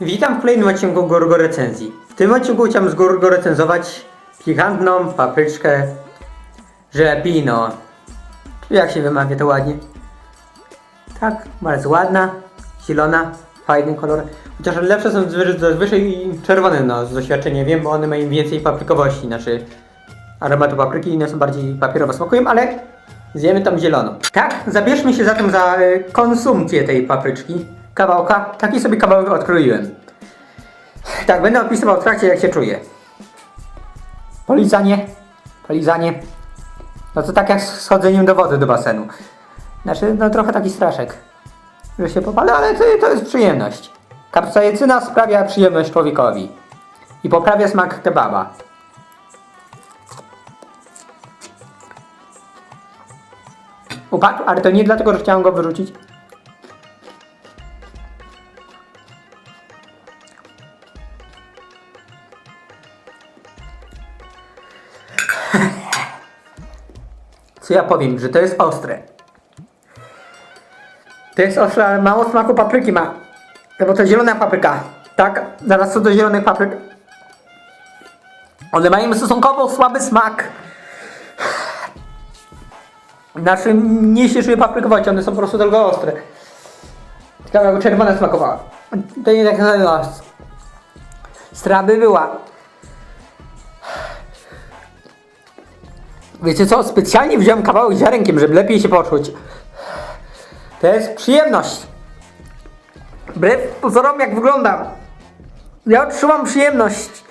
Witam w kolejnym odcinku Gorgo Recenzji. W tym odcinku chciałem z Gorgo recenzować pikantną papryczkę Jalapeno. Jak się wymawia to ładnie? Tak, bardzo ładna, zielona, fajny kolor. Chociaż lepsze są zazwy- zazwyczaj czerwone, no z doświadczenia wiem, bo one mają więcej paprykowości, znaczy aromatu papryki, inne są bardziej papierowo smakują, ale zjemy tą zieloną. Tak, zabierzmy się zatem za e, konsumpcję tej papryczki. Kawałka, taki sobie kawałek odkroiłem. Tak, będę opisywał w trakcie jak się czuję. Polizanie, polizanie. No to tak jak z schodzeniem do wody do basenu. Znaczy, no trochę taki straszek, że się popala, ale to, to jest przyjemność. Kapsaicyna sprawia przyjemność człowiekowi. I poprawia smak kebaba. Upadł, ale to nie dlatego, że chciałem go wyrzucić. Co ja powiem, że to jest ostre. To jest ostre, ale mało smaku papryki ma. Bo to zielona papryka. Tak, zaraz co do zielonych papryk. One mają stosunkowo słaby smak. Znaczy, nie się czuję paprykować, one są po prostu tylko ostre. Ciekawe, czerwona smakowała. To nie tak no, Straby była. Wiecie co? Specjalnie wziąłem kawałek ziarenkiem, żeby lepiej się poczuć. To jest przyjemność. Wbrew pozorom jak wyglądam. Ja odczuwam przyjemność.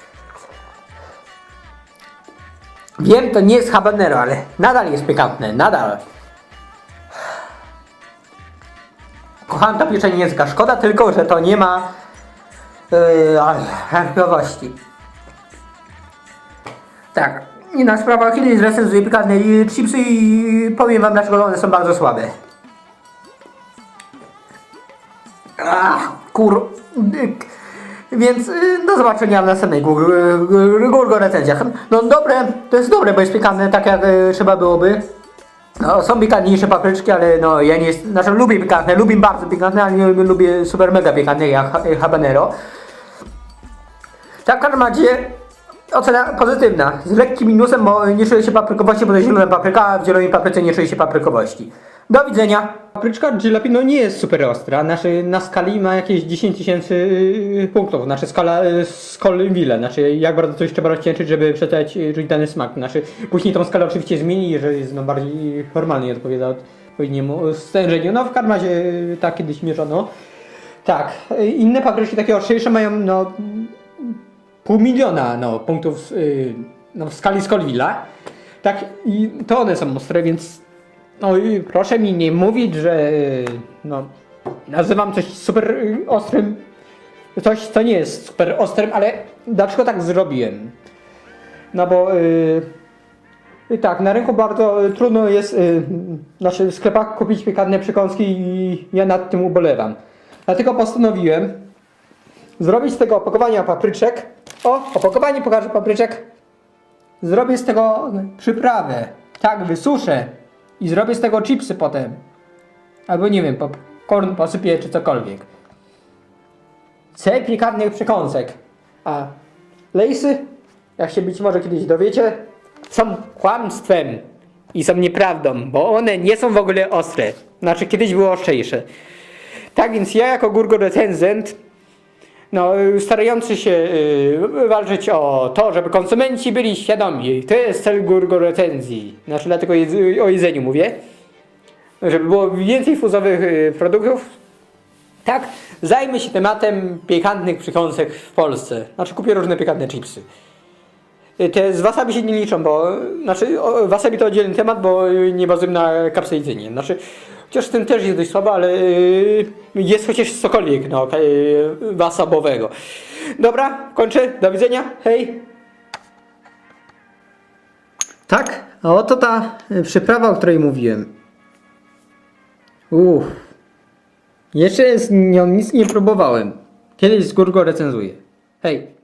Wiem, to nie jest habanero, ale nadal jest pikantne, nadal. Kocham to pieczenie języka. Szkoda tylko, że to nie ma yy. Tak. Inna sprawa, kiedyś zrecenzuję pikantne i chipsy i powiem wam dlaczego one są bardzo słabe. Ach, kur... dyk. Więc y, do zobaczenia w następnej Gurgo recenzjach. No dobre, to jest dobre, bo jest pikantne tak jak y, trzeba byłoby. No, są pikantniejsze papryczki, ale no ja nie jest, znaczy lubię pikantne, lubię bardzo pikantne, ale nie lubię super mega pikantne jak ha- habanero. Tak w każdym razie ocena pozytywna, z lekkim minusem, bo nie czuję się paprykowości, bo to jest zielona papryka, a w zielonej papryce nie czuję się paprykowości. Do widzenia. Papryczka jalapeno nie jest super ostra, znaczy na skali ma jakieś 10 tysięcy yy, punktów, znaczy skala yy, Scoville, znaczy jak bardzo coś trzeba rozcieńczyć, żeby przestać yy, czuć dany smak, znaczy później tą skalę oczywiście zmieni, jeżeli jest no, bardziej formalnie odpowiada odpowiedniemu stężeniu, no w każdym razie tak kiedyś mierzono. Tak, inne papryczki takie ostrzejsze mają no pół miliona no, punktów yy, no, w skali Scoville'a. Tak, i to one są ostre, więc no proszę mi nie mówić, że yy, no, nazywam coś super yy, ostrym, coś co nie jest super ostrym, ale dlaczego tak zrobiłem? No bo yy, tak, na rynku bardzo y, trudno jest y, znaczy w sklepach kupić pikantne przekąski i ja nad tym ubolewam. Dlatego postanowiłem zrobić z tego opakowania papryczek. O, opakowanie pokażę papryczek. Zrobię z tego przyprawę. Tak, wysuszę. I zrobię z tego chipsy potem. Albo nie wiem, popcorn posypię czy cokolwiek. C pikantnych przekąsek. A lejsy, jak się być może kiedyś dowiecie, są kłamstwem i są nieprawdą, bo one nie są w ogóle ostre. Znaczy kiedyś były ostrzejsze. Tak więc ja jako Gurgo recenzent no, y, starający się y, walczyć o to, żeby konsumenci byli świadomi. To jest cel Gurgo recenzji. Znaczy dlatego jedz- o jedzeniu mówię. Żeby było więcej fuzowych y, produktów. Tak, zajmę się tematem pikantnych przykąsek w Polsce. Znaczy kupię różne pikantne chipsy. Y, Te z wasabi się nie liczą, bo znaczy wasabi to oddzielny temat, bo y, nie bazują na kapsaicynie. Znaczy, chociaż ten też jest dość słabo, ale y, jest chociaż cokolwiek no, ka- y, wasabowego. Dobra, kończę. Do widzenia. Hej. Tak, a oto ta y, przyprawa, o której mówiłem. Uff. Jeszcze z nią nic nie próbowałem. Kiedyś z górgo recenzuję. Hej.